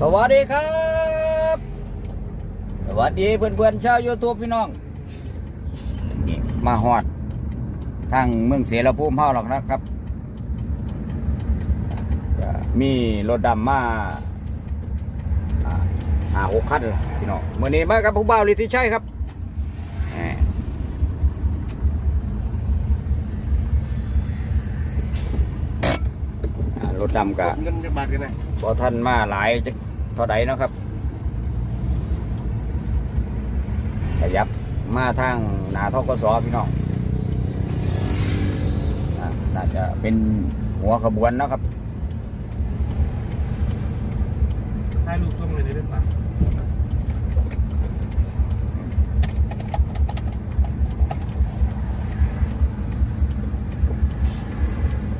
สวัสดีครับ สวัสดีเพื่อนๆชาวยูทูบพี่น้องนี่มาฮอด ทางเมืองเสรภูมิเฮาหรอกนะครับก็มีรถดำมาอ่าหาหกคันล่ะพี่น้องมื่อนี้มากับผู้บ่าวลิทิชัยครับแหมอ่ารถดำกับเงินจะบาทกันไหมพอท่านมาหลายจะเท่าใดเนาะครับ ขยับมาทางหนาทกสพี่น้องอ่าน่าจะเป็นหัวขบวนเนาะครับถ่ายรูปส่งเลยได้ปะ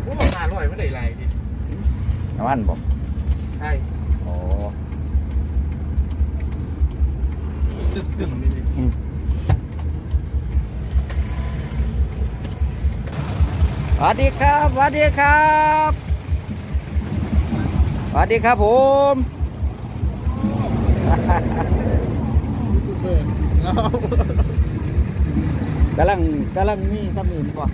โอ้หาร่อยไม่ได้ไรดิน้ำมันผมใช่ โอ้ตึ๊ดตึ๊ดนี่ดิสวัสดีครับสวัสดีครับสวัสดีครับผมเปิดเอากำลังกำลังมีสมีนป่ะ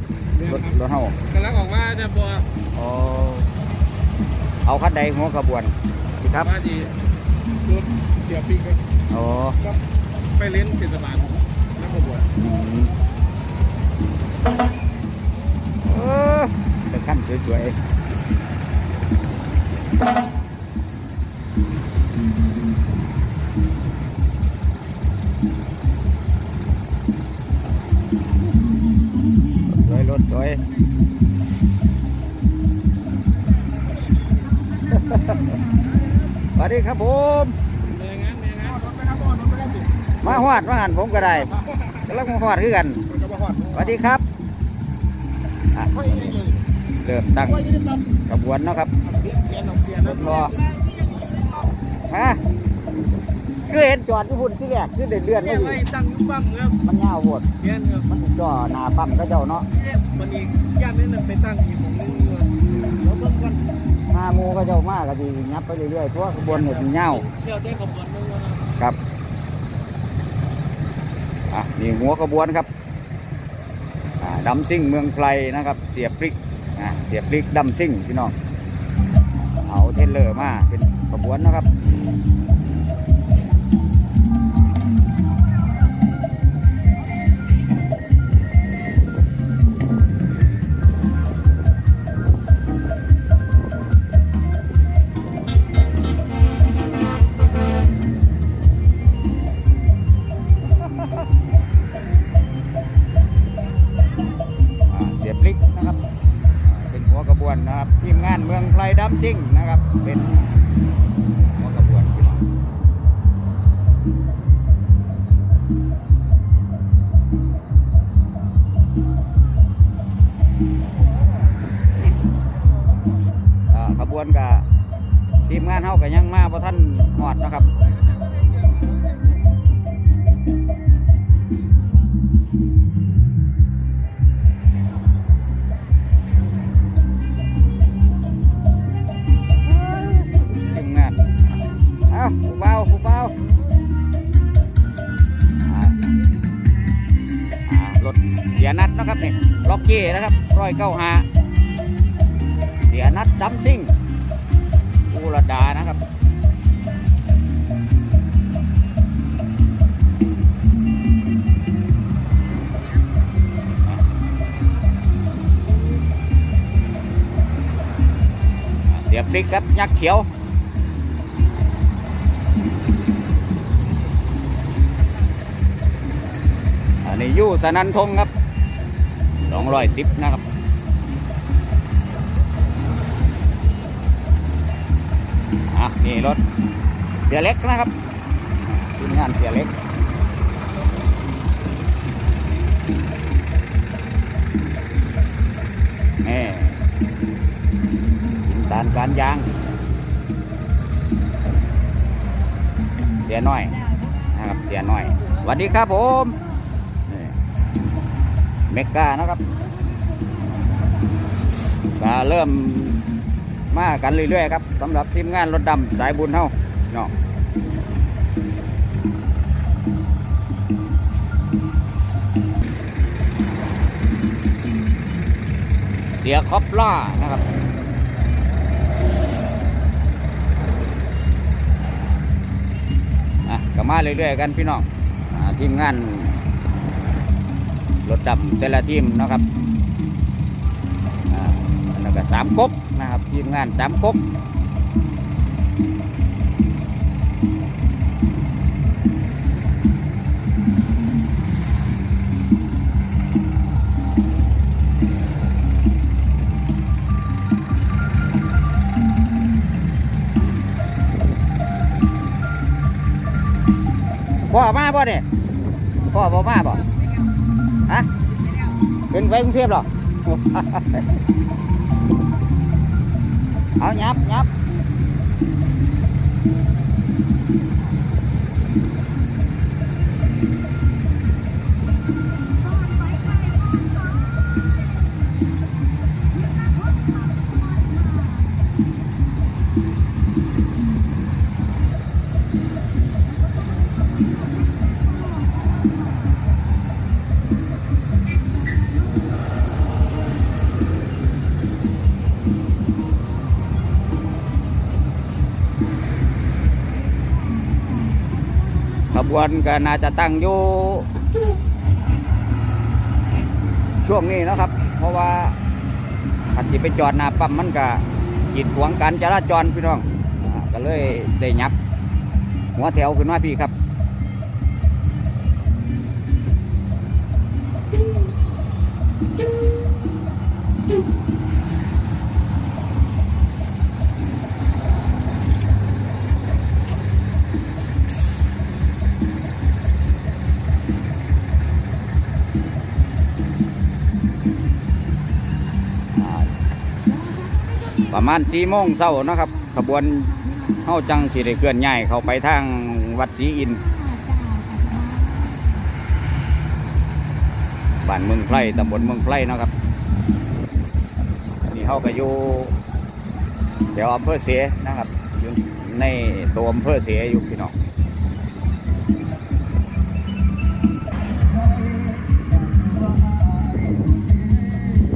รถรถเฮากำลังออกมาจะบัวโอ้เอาคันใดหัวขบวนสิครับมาดีรถเสียปีกโอ้ ไปเล่นเทศบาลนักบัวอืมเออเป็นขั้นสวยๆ สวยรถสวย สวัสดีครับผม มาหอดมาหันผมก็ได้กำลังมาหอดคือกันมันก็มาหอดสวัสดีครับอะไม่ได้เลยเริ่มตั้งไม่ได้ครับกระบวนเนาะครับเปลี่ยนเปลี่ยนเปลี่ยนรถรอฮะคือเห็นจอดที่พุ่นที่แรกคือเดินเลื่อนเปลี่ไม่ยนดีไว้ตั้งยุบปั๊มครับมันยาวโหดเปลี่ยนครับมันถูกจ่อหน้าปั๊มก็เจ้าเนาะวันนี้ย่านนี้มันไปตั้งอีกของนึงเลยแล้วเบิ่งกันมาหมูก็เจ้ามากก็ดียับไปเรื่อยๆทั่วขบวนเนี่ยมันยาวเดี๋ยวได้ขบวนนึงนะครับอะ นี่หัวกระบวนครับอ่าดำซิ่งเมืองไพรนะครับ เสียบพริกเสียบพริกดำซิ่งพี่น้องเอาเทเลอร์มาเป็นกระบวนนะครับากับยังมาเพราะท่านหอดนะครับทีมงานเอาผู้เบาผู้เบารถเสียนัดนะครับเนี่ล็อกเก้นะครับร้อยเก้าหาเสียนัดดัมซิ่ง อ่าเสียพลิกครับยักษ์เขียว อันนี้ยู่สนันทงครับสองร้อยสิบนะครับอะนี่รถเสียเล็กนะครับทีมงานเสียเล็กนี่ กานการยางเสียน้อยนะครับเสียน้อยสวัสดีครับผมเมกานะครับก็เริ่มมากันเรื่อยๆครับสำหรับทีมงานรถดำสายบุญเฮาเนาะเสียคอปล่านะครับ อะก็มาเรื่อยๆกันพี่น้องอทีมงานรถดำแต่ละทีมนะครับอ่าแล้วก็สามก๊กนะครับทีมงานสามก๊ก มาบ่เนี่ยพ่อบ่มาบ่ฮะเป็นไปกรุงเทพหรอเอายับยับ ควนก็น่าจะตั้งอยู่ ช่วงนี้นะครับ เพราะว่าอันที่ไปจอดหน้าปั๊มมันก็กีดขวางการจราจรพี่น้องก็เลยได้ยับหัวแถวขึ้นมาพี่ครับ ประมาณสี่โมงเช้านะครับ ขบวนเข้าจังสิได้เคลื่อนย้ายเข้าไปทางวัดศรีอินบ้านเมืองไพรตำบลเมืองไพรนะครับ นี่เข้าไปอยู่เดี๋ยวอำเภอเสียนะครับอยู่ในตัวอำเภอเสียอยู่พี่น้อง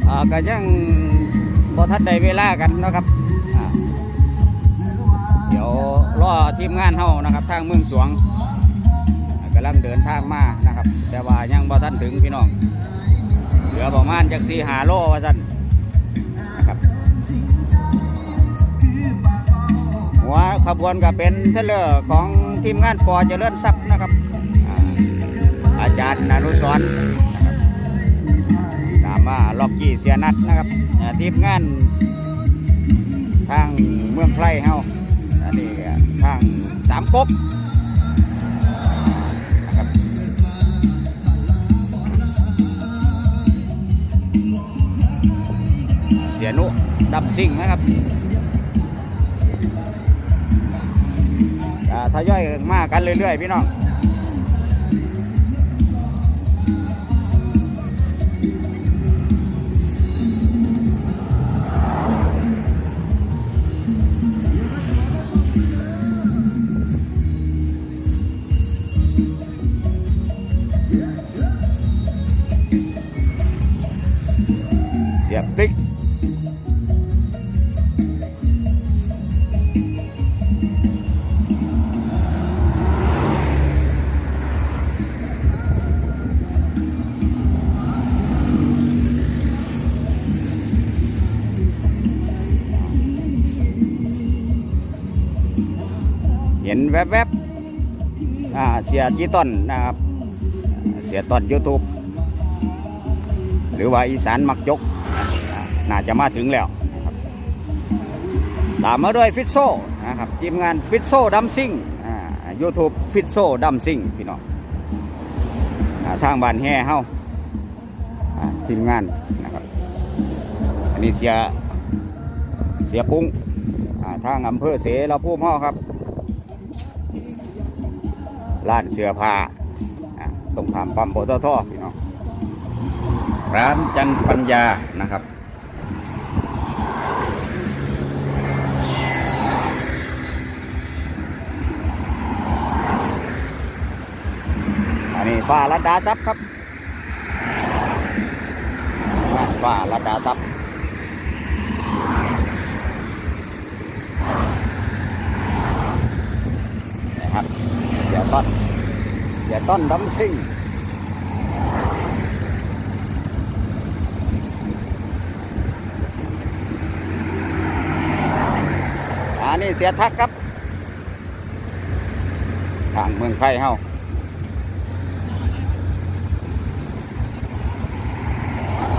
อ่าก็ยัง บ่ทันได้เวลากันนะครับเดี๋ยวรอทีมงานเฮานะครับ ทางเมืองสวงกำลังเดินทางมานะครับ แต่ว่ายังบ่ทันถึงพี่น้องเหลือประมาณจากสี่หาโลว่าซั่นนะครับหัวขบวนก็เป็นเทเลอร์ของทีมงานปอเจริญทรัพย์นะครับอาจารย์อนุสรณ์นะครั เสียนัดนะครับทีมงานทางเมืองไพรเฮาอันนี้ทางสามก๊กนะครับเสียนุดับซิ่งนะครับอ่าทยอยมากันเรื่อยๆพี่น้อง เสียบพริกเห็นแวบๆอ่าเสียจีต้นนะครับ เสียต้น YouTube หรือว่าอีสานมักยกอ่า น่าจะมาถึงแล้วตามมาด้วยฟิตโซนะครับทีมงานฟิตโซดัมซิงยูทูบฟิตโซดัมซิงพี่น้องทางบ้านแห่เฮาอ่าทีมงานนะครับอันนี้เสียเสียปุ้งทางอำเภอเสรภูมิเฮาครับร้านเสื้อผ้าตรงขามปั๊มปตทพี่น้องร้านจันปัญญานะครับ อ ฝ่าลัดาซับครับบ้านฝ่าลัดาซับนะครับเดี๋ยวต้นเดี๋ยวต้นดำซิ่งอันนี้เสียทักครับทางเมืองไทยเฮา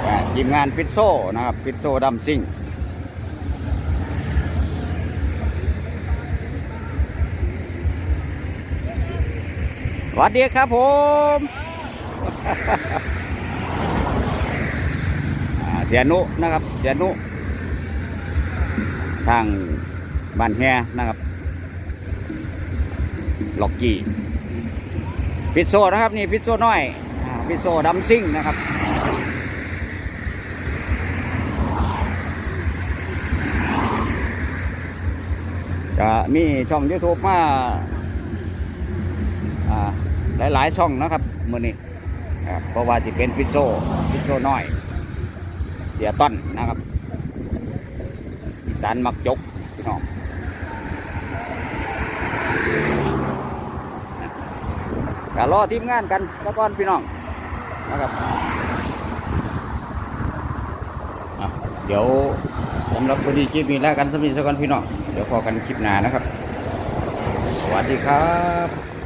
อ่า ทีมงานฟิตโซนะครับฟิตโซดัมซิ่งสวัสดีครับผมเสียนุนะครับเสียนุทางบ้านแฮนะครับล็อกกี้ฟิตโซนะครับนี่ฟิตโซน้อยฟิตโซดัมซิ่งนะครับ จะมีช่อง YouTube มาอ่าหลาย ๆ ช่องนะครับมือนี้เพราะว่าจะเป็นฟิโซฟิโซน้อย เสียต้นนะครับอีสานมักจกพี่น้องก็รอทีมงานกันตะก่อนพี่น้องนะครับเดี๋ยวสำหรับวันนี้คลิปนี้แล้วกันสำหรับสกอนพี่น้อง ดี๋ยวพอกันคลิปหน้านะครับ สวัสดีครับ